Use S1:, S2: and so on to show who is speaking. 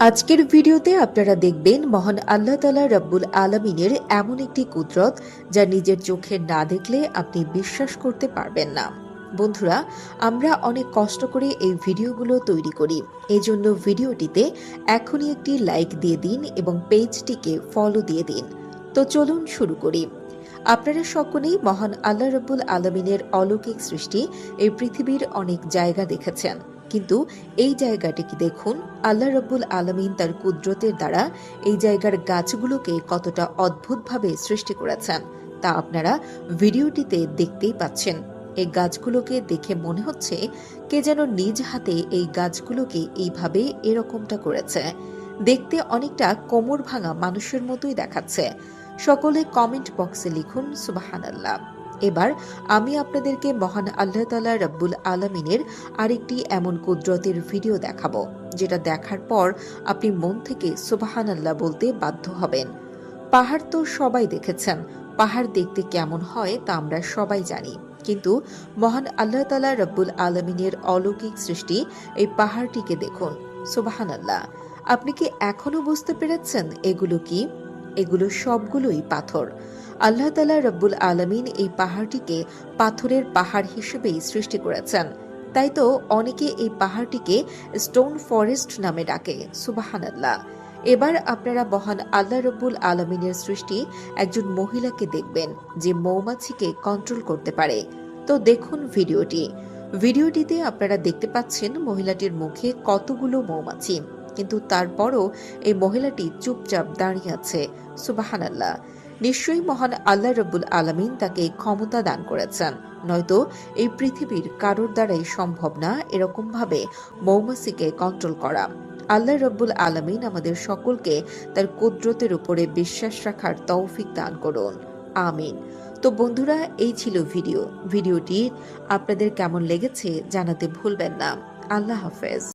S1: আজকের ভিডিওতে আপনারা দেখবেন মহান আল্লাহ তালা রব্বুল আলমিনের এমন একটি কুদরত যা নিজের চোখে না দেখলে আপনি বিশ্বাস করতে পারবেন না। বন্ধুরা, আমরা অনেক কষ্ট করে এই ভিডিওগুলো তৈরি করি। এজন্য ভিডিওটিতে এখনই একটি লাইক দিয়ে দিন এবং পেজটিকে ফলো দিয়ে দিন। তো চলুন শুরু করি। আপনারা সকলেই মহান আল্লাহ রব্বুল আলমিনের অলৌকিক সৃষ্টি এই পৃথিবীর অনেক জায়গা দেখেছেন। কিন্তু এই জায়গাটিকে দেখুন? আল্লাহ রব্বুল আলমিন তার কুদরতের দ্বারা এই জায়গার গাছগুলোকে কতটা অদ্ভুতভাবে সৃষ্টি করেছেন, তা আপনারা ভিডিওটিতে দেখতেই পাচ্ছেন। এই গাছগুলোকে দেখে মনে হচ্ছে কে যেন নিজ হাতে এই গাছগুলোকে এইভাবে এরকমটা করেছে। দেখতে অনেকটা কোমর ভাঙা মানুষের মতোই দেখাচ্ছে। সকলে কমেন্ট বক্সে লিখুন, সুবাহানাল্লাহ। এবার আমি আপনাদেরকে মহান আল্লাহ তালা রব্বুল আলমিনের আরেকটি এমন কুদরতের ভিডিও দেখাবো, যেটা দেখার পর আপনি মন থেকে সুবাহান আল্লাহ বলতে বাধ্য হবেন। পাহাড় তো সবাই দেখেছেন, পাহাড় দেখতে কেমন হয় তা আমরা সবাই জানি। কিন্তু মহান আল্লাহ তালা রব্বুল আলমিনের অলৌকিক সৃষ্টি এই পাহাড়টিকে দেখুন সুবাহান আল্লাহ আপনি কি এখনও বুঝতে পেরেছেন এগুলো কি? এগুলো সবগুলোই পাথর। আল্লাহ তালা রব্বুল আলমিন এই পাহাড়টিকে পাথরের পাহাড় হিসেবেই সৃষ্টি করেছেন। তাই তো অনেকে এই পাহাড়টিকে স্টোন ফরেস্ট নামে ডাকে সুবাহান আল্লাহ এবার আপনারা মহান আল্লাহ রব্বুল আলমিনের সৃষ্টি একজন মহিলাকে দেখবেন, যে মৌমাছিকে কন্ট্রোল করতে পারে। তো দেখুন ভিডিওটি। ভিডিওটিতে আপনারা দেখতে পাচ্ছেন মহিলাটির মুখে কতগুলো মৌমাছি। কিন্তু তারপরও এই মহিলাটি চুপচাপ দাঁড়িয়ে আছে। সুবাহান আল্লাহ নিশ্চয়ই মহান আল্লাহ রব্বুল আলমিন তাকে ক্ষমতা দান করেছেন। নয়তো এই পৃথিবীর কারোর দ্বারাই সম্ভব না এরকমভাবে মৌমাছিকে কন্ট্রোল করা। আল্লাহ রব্বুল আলমিন আমাদের সকলকে তার কুদরতের উপরে বিশ্বাস রাখার তৌফিক দান করুন। আমিন। তো বন্ধুরা, এই ছিল ভিডিও। ভিডিওটি আপনাদের কেমন লেগেছে জানাতে ভুলবেন না। আল্লাহ হাফেজ।